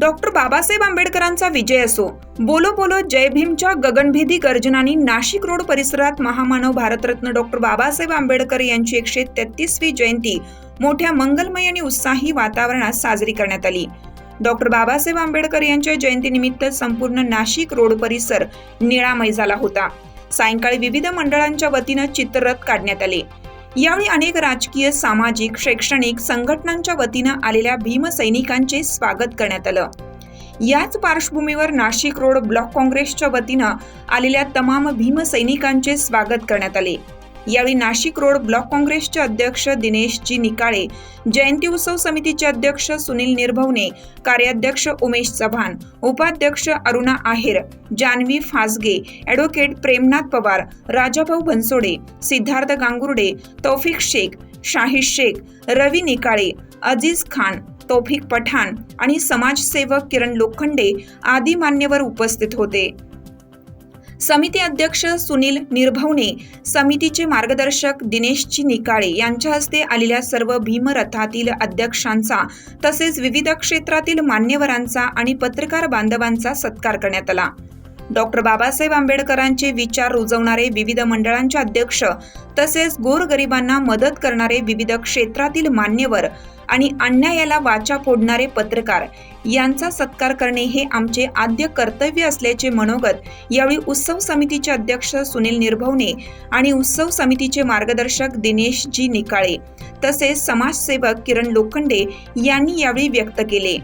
Doctor Babasaheb आंबेडकरांचा विजय असो. बोलो बोलो जय भीमच्या गगनभेदी गर्जनांनी नाशिक रोड परिसरात महामानव भारतरत्न डॉक्टर बाबासाहेब आंबेडकर यांची एकशे तेहतीसवी जयंती मोठ्या मंगलमय आणि उत्साही वातावरणात साजरी करण्यात आली. डॉक्टर बाबासाहेब आंबेडकर यांच्या जयंतीनिमित्त संपूर्ण नाशिक रोड परिसर निळामय झाला होता. सायंकाळी विविध मंडळांच्या वतीनं चित्ररथ काढण्यात आले. यावेळी अनेक राजकीय सामाजिक शैक्षणिक संघटनांच्या वतीनं आलेल्या भीमसैनिकांचे स्वागत करण्यात आलं. याच पार्श्वभूमीवर नाशिक रोड ब्लॉक काँग्रेसच्या वतीनं आलेल्या तमाम भीमसैनिकांचे स्वागत करण्यात आले. यावेळी नाशिक रोड ब्लॉक काँग्रेसचे अध्यक्ष दिनेशजी निकाळे जयंती उत्सव समितीचे अध्यक्ष सुनील निर्भवने कार्याध्यक्ष उमेश चव्हाण उपाध्यक्ष अरुणा आहेर जानवी फासगे ॲडव्होकेट प्रेमनाथ पवार राजाभाऊ बनसोडे सिद्धार्थ गांगुर्डे तौफिक शेख शाहिद शेख रवी निकाळे अजीज खान तौफिक पठाण आणि समाजसेवक किरण लोखंडे आदी मान्यवर उपस्थित होते. समिती अध्यक्ष सुनील निर्भवने समितीचे मार्गदर्शक दिनेशजी निकाळे यांच्या हस्ते आलेल्या सर्व भीमरथातील अध्यक्षांचा तसेच विविध क्षेत्रातील मान्यवरांचा आणि पत्रकार बांधवांचा सत्कार करण्यात आला. डॉक्टर बाबासाहेब आंबेडकरांचे विचार रुजवणारे विविध मंडळांचे अध्यक्ष तसेच गोरगरिबांना मदत करणारे विविध क्षेत्रातील मान्यवर आणि अन्यायाला वाचा फोडणारे पत्रकार. यांचा सत्कार करणे हे आमचे आद्य कर्तव्य असल्याचे मनोगत यावेळी उत्सव समितीचे अध्यक्ष सुनील निर्भवने आणि उत्सव समितीचे मार्गदर्शक दिनेशजी निकाळे तसेच समाजसेवक किरण लोखंडे यांनी यावेळी व्यक्त केले.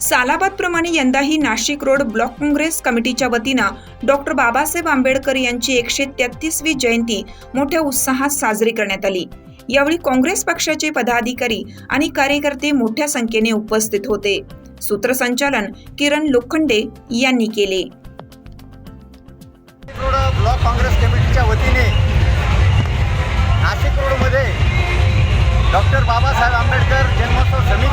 सालाबाद प्रमाणे यंदाही नाशिक रोड ब्लॉक काँग्रेस कमिटीच्या वतीनं डॉक्टर बाबासाहेब आंबेडकर यांची एकशे तेहतीसवी जयंती मोठ्या उत्साहात साजरी करण्यात आली. यावेळी काँग्रेस पक्षाचे पदाधिकारी आणि कार्यकर्ते मोठ्या संख्येने उपस्थित होते. सूत्रसंचालन किरण लोखंडे यांनी केले. ब्लॉक काँग्रेस कमिटीच्या वतीने नाशिक रोडमध्ये डॉक्टर बाबासाहेब आंबेडकर जन्मोत्सव समिती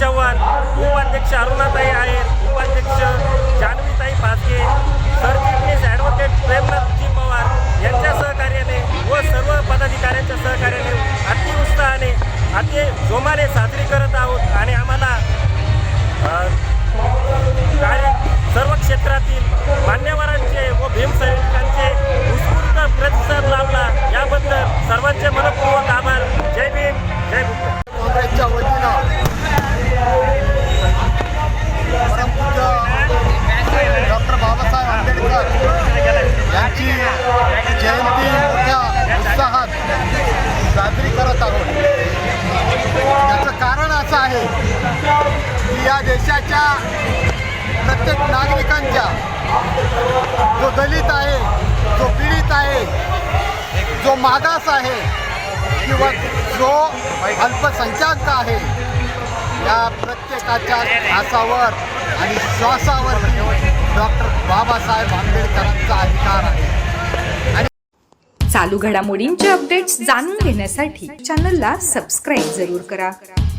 चव्हाण उपाध्यक्ष अरुणाताई आहेत उपाध्यक्ष जान्हवीताई फासगे सरचिटणीस ॲडव्होकेट प्रेमनाथजी पवार यांच्या सहकार्याने व सर्व पदाधिकाऱ्यांच्या सहकार्याने अति उत्साहाने अति जोमाने साजरी करत आहोत आणि आम्हाला कार्य सर्व क्षेत्रातील मान्यवरांचे व भीमसैनिकांचे उत्स्फूर्त प्रतिसाद लावला याबद्दल सर्वांचे मनपूर्वक आहे. की या देशाच्या प्रत्येक नागरिकांच्या जो दलित आहे जो पीडित आहे जो मागास आहे किंवा जो अल्पसंख्याक आहे या प्रत्येकाच्या घासावर आणि श्वासावरती डॉक्टर बाबासाहेब आंबेडकरांचा अधिकार आहे. चालू घडामोडींचे अपडेट्स जाणून घेण्यासाठी चॅनलला सबस्क्राईब जरूर करा.